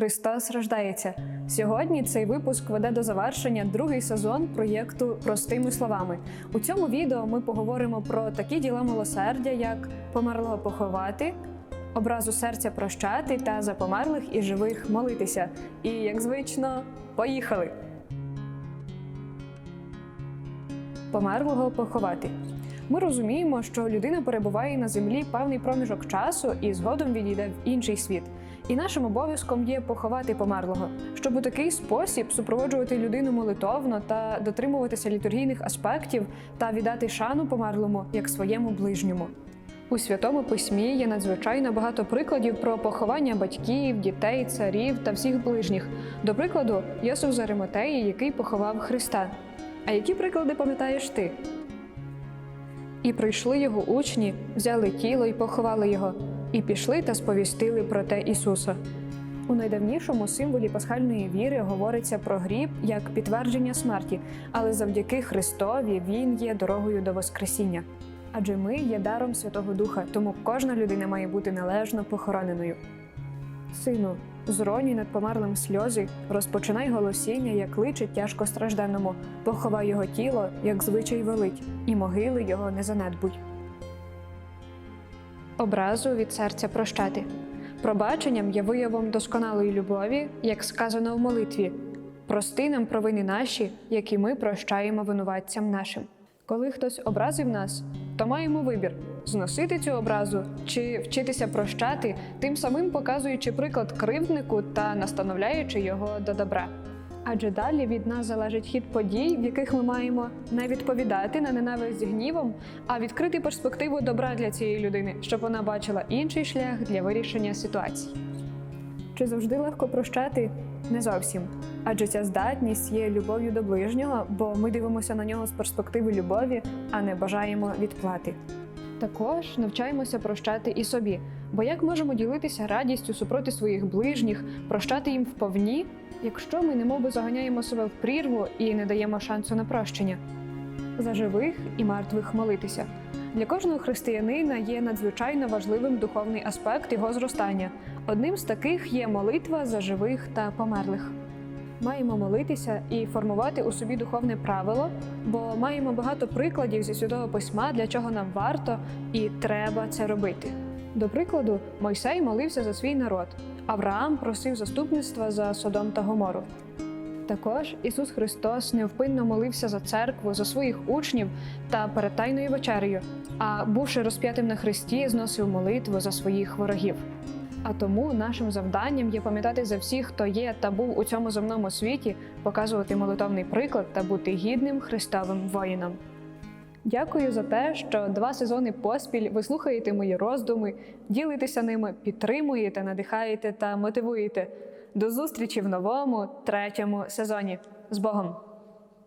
Христос рождається. Сьогодні цей випуск веде до завершення другий сезон проєкту Простими словами. У цьому відео ми поговоримо про такі діла милосердя, як померлого поховати, образу серця прощати та за померлих і живих молитися. І, як звично, поїхали! Померлого поховати. Ми розуміємо, що людина перебуває на землі певний проміжок часу і згодом відійде в інший світ. І нашим обов'язком є поховати померлого, щоб у такий спосіб супроводжувати людину молитовно та дотримуватися літургійних аспектів та віддати шану померлому як своєму ближньому. У святому письмі є надзвичайно багато прикладів про поховання батьків, дітей, царів та всіх ближніх. До прикладу, Йосиф з який поховав Христа. А які приклади пам'ятаєш ти? І прийшли його учні, взяли тіло і поховали його, і пішли та сповістили про те Ісуса. У найдавнішому символі пасхальної віри говориться про гріб як підтвердження смерті, але завдяки Христові Він є дорогою до Воскресіння. Адже ми є даром Святого Духа, тому кожна людина має бути належно похороненою. Сину, зронюй над померлим сльози, розпочинай голосіння, як личить тяжко стражденному, поховай його тіло, як звичай велить, і могили його не занедбуй. Образу від серця прощати. Пробаченням є виявом досконалої любові, як сказано в молитві. Прости нам провини наші, які ми прощаємо винуватцям нашим. Коли хтось образив нас, то маємо вибір зносити цю образу чи вчитися прощати, тим самим показуючи приклад кривднику та настановляючи його до добра. Адже далі від нас залежить хід подій, в яких ми маємо не відповідати на ненависть гнівом, а відкрити перспективу добра для цієї людини, щоб вона бачила інший шлях для вирішення ситуацій. Чи завжди легко прощати? Не зовсім. Адже ця здатність є любов'ю до ближнього, бо ми дивимося на нього з перспективи любові, а не бажаємо відплати. Також навчаємося прощати і собі, бо як можемо ділитися радістю супроти своїх ближніх, прощати їм вповні, якщо ми немовби заганяємо себе в прірву і не даємо шансу на прощення? За живих і мертвих молитися. Для кожного християнина є надзвичайно важливим духовний аспект його зростання. Одним з таких є молитва за живих та померлих. Маємо молитися і формувати у собі духовне правило, бо маємо багато прикладів зі святого письма, для чого нам варто і треба це робити. До прикладу, Мойсей молився за свій народ, Авраам просив заступництва за Содом та Гомору. Також Ісус Христос невпинно молився за церкву, за своїх учнів та перед тайною вечерею, а бувши розп'ятим на хресті, зносив молитву за своїх ворогів. А тому нашим завданням є пам'ятати за всіх, хто є та був у цьому земному світі, показувати молитовний приклад та бути гідним Христовим воїном. Дякую за те, що два сезони поспіль ви слухаєте мої роздуми, ділитеся ними, підтримуєте, надихаєте та мотивуєте. До зустрічі в новому третьому сезоні. З Богом!